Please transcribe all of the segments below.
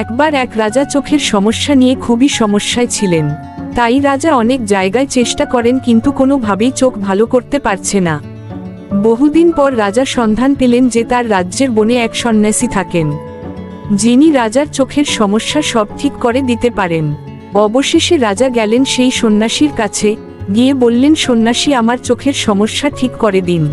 একবার এক রাজা চোখের সমস্যা নিয়ে খুবই সমস্যায় ছিলেন। তাই রাজা অনেক জায়গায় চেষ্টা করেন কিন্তু কোনোভাবেই চোখ ভালো করতে পারছে না। বহুদিন পর রাজা সন্ধান পেলেন যে তার রাজ্যের বনে এক সন্ন্যাসী থাকেন। যিনি রাজার চোখের সমস্যা সব ঠিক করে দিতে পারেন। অবশেষে রাজা গেলেন সেই সন্ন্যাসীর কাছে, গিয়ে বললেন, সন্ন্যাসী, আমার চোখের সমস্যা ঠিক করে দিন।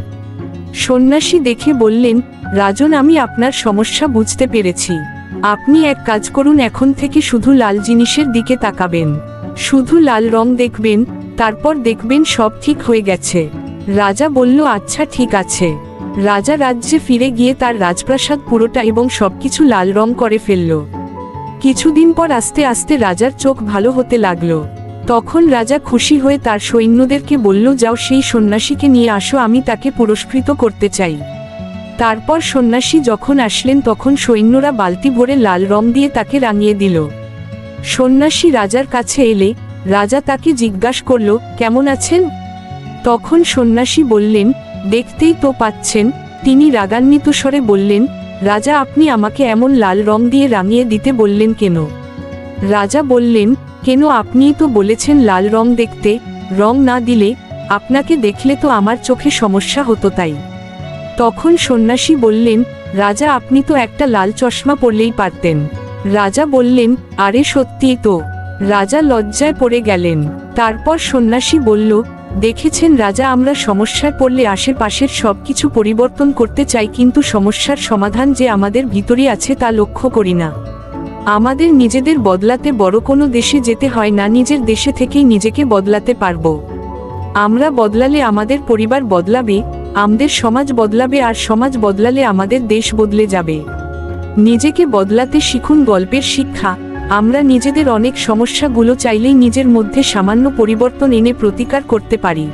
সন্ন্যাসী দেখে বললেন, রাজন, আমি আপনার সমস্যা বুঝতে পেরেছি। আপনি এক কাজ করুন, এখন থেকে শুধু লাল জিনিসের দিকে তাকাবেন। শুধু লাল রং দেখবেন, তারপর দেখবেন সব ঠিক হয়ে গেছে। রাজা বলল আচ্ছা ঠিক আছে। রাজা রাজ্যে ফিরে গিয়ে তার রাজপ্রাসাদ পুরোটা এবং সবকিছু লাল রং করে ফেলল। কিছুদিন পর আস্তে আস্তে রাজার চোখ ভালো হতে লাগল। তখন রাজা খুশি হয়ে তার সৈন্যদেরকে বলল, যাও, সেই সন্ন্যাসীকে নিয়ে আসো, আমি তাকে পুরস্কৃত করতে চাই। তারপর সন্ন্যাসী যখন আসলেন তখন সৈন্যরা বালতি ভরে লাল রং দিয়ে তাকে রাঙিয়ে দিল। সন্ন্যাসী রাজার কাছে এলে, রাজা তাকে জিজ্ঞাসা করল, কেমন আছেন? তখন সন্ন্যাসী বললেন, দেখতেই তো পাচ্ছেন। তিনি রাগান্বিত স্বরে বললেন, রাজা, আপনি আমাকে এমন লাল রং দিয়ে রাঙিয়ে দিতে বললেন কেন? রাজা বললেন, কেন আপনিই তো বলেছেন লাল রং দেখতে, রং না দিলে, আপনাকে দেখলে তো আমার চোখে সমস্যা হতো তাই। তখন সন্ন্যাসী বললেন, রাজা, আপনি তো একটা লাল চশমা পরলেই পারতেন। রাজা বললেন, আরে সত্যিই তো। রাজা লজ্জায় পড়ে গেলেন। তারপর সন্ন্যাসী বলল, দেখেছেন রাজা, আমরা সমস্যার পড়লে আশেপাশের সব কিছু পরিবর্তন করতে চাই, কিন্তু সমস্যার সমাধান যে আমাদের ভিতরই আছে তা লক্ষ্য করি না। আমাদের নিজেদের বদলাতে বড় কোনো দেশে যেতে হয় না, নিজের দেশে থেকেই নিজেকে বদলাতে পারব। আমরা বদলালে আমাদের পরিবার বদলাবে, আমাদের সমাজ বদলাবে আর সমাজ বদলালে আমাদের দেশ বদলে যাবে। নিজেকে বদলাতে শিখুন গল্পের শিক্ষা, আমরা নিজেদের অনেক সমস্যাগুলো চাইলেই নিজের মধ্যে সামান্য পরিবর্তন এনে প্রতিকার করতে পারি।